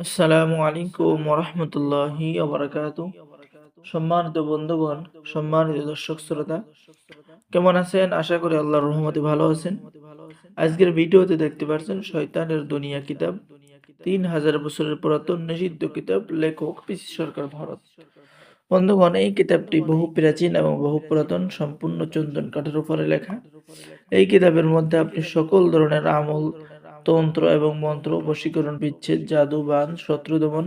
আসসালামু আলাইকুম রহমতুল্লাহি ওবরাকাতু সম্মানিত বন্ধুগণ, সম্মানিত দর্শক শ্রোতা, কেমন আছেন? আশা করি আল্লাহর রহমতে ভালো আছেন। আজকের ভিডিওতে দেখতে পাচ্ছেন শয়তানের দুনিয়া কিতাব, তিন হাজার বছরের পুরাতন নিষিদ্ধ কিতাব, লেখক পিসি সরকার ভারত। বন্ধুগণ, এই কিতাবটি বহু প্রাচীন এবং বহু পুরাতন, সম্পূর্ণ চন্দন কাঠের উপরে লেখা। এই কিতাবের মধ্যে আপনি সকল ধরনের আমল তন্ত্র এবং মন্ত্র বশীকরণ বিচ্ছেদ, জাদু বান শত্রু দমন,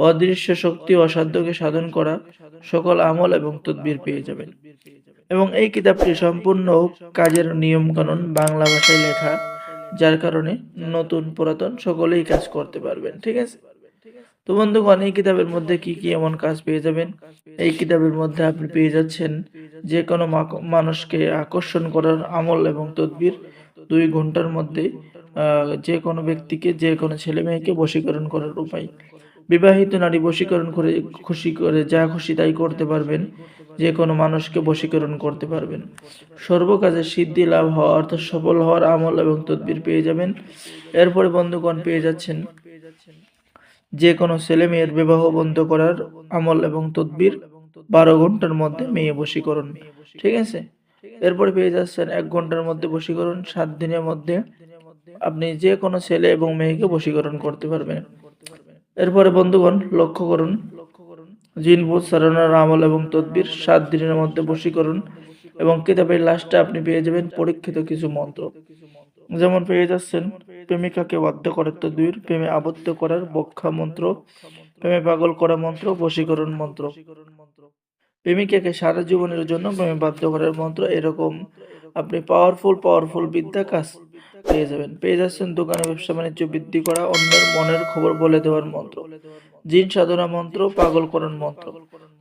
অদৃশ্য শক্তি, অসাধ্যকে সাধন করা, সকল আমল এবং তদবির পেয়ে যাবেন। এবং এই কিতাবটি সম্পূর্ণ কাজের নিয়ম কানুন বাংলা ভাষায় লেখা, যার কারণে নতুন পুরাতন সকলেই কাজ করতে পারবেন, ঠিক আছে? তো বন্ধুগণ, এই কিতাবের মধ্যে কি কি এমন কাজ পেয়ে যাবেন? এই কিতাবের মধ্যে আপনি পেয়ে যাচ্ছেন যে কোনো মানুষকে আকর্ষণ করার আমল এবং তদবির দুই ঘণ্টার মধ্যে যে কোনো ব্যক্তিকে, যে কোনো ছেলে মেয়েকে বশীকরণ করার উপায়। বিবাহিত নারী বশীকরণ করে, খুশি করে, যা খুশি তাই করতে পারবেন। যে কোনো মানুষকে বশীকরণ করতে পারবেন। সর্বকাজে সিদ্ধি লাভ হওয়া অর্থাৎ সফল হওয়ার আমল এবং তদবির পেয়ে যাবেন। এরপরে বন্ধুগণ পেয়ে যাচ্ছেন। যে কোনো ছেলে মেয়ের বিবাহ বন্ধ করার আমল এবং তদবির বারো ঘণ্টার মধ্যে মেয়ে বশীকরণ। ঠিক আছে? এরপরে পেয়ে যাচ্ছেন এক ঘণ্টার মধ্যে বশীকরণ, সাত দিনের মধ্যে আপনি যে কোনো ছেলে এবং মেয়েকে বশীকরণ করতে পারবেন। এরপরে বন্ধুগণ, লক্ষ্য করুন। জিনভূত সারানোর আমল এবং তদবির সাত দিনের মধ্যে বশীকরণ এবং কিতাবের লাস্টে আপনি পেয়ে যাবেন পরীক্ষিত কিছু মন্ত্র। যেমন পেয়ে যাচ্ছেন, প্রেমিকাকে বাধ্য করার তদবির, প্রেমে আবদ্ধ করার বক্ষা মন্ত্র, প্রেমে পাগল করা মন্ত্র, বশীকরণ মন্ত্র। প্রেমিকাকে সারা জীবনের জন্য প্রেমে বাধ্য করার মন্ত্র এরকম। আপনি পাওয়ারফুল পাওয়ারফুল বিদ্যা কাজ পেয়ে যাবেন। পেয়ে যাচ্ছেন দোকানে ব্যবসা বাণিজ্য বৃদ্ধি করা, অন্যের মনের খবর বলে দেওয়ার মন্ত্র। জিন সাধনা মন্ত্র, পাগল পাগলকরণ মন্ত্র।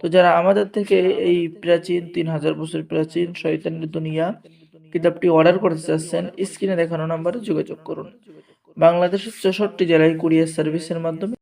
তো যারা আমাদের থেকে এই প্রাচীন, তিন হাজার বছর প্রাচীন শৈতানের দুনিয়া কিতাবটি অর্ডার করতে চাচ্ছেন স্ক্রিনে দেখানো নাম্বারে যোগাযোগ করুন। বাংলাদেশের চৌষট্টি জেলায় কুরিয়ার সার্ভিসের মাধ্যমে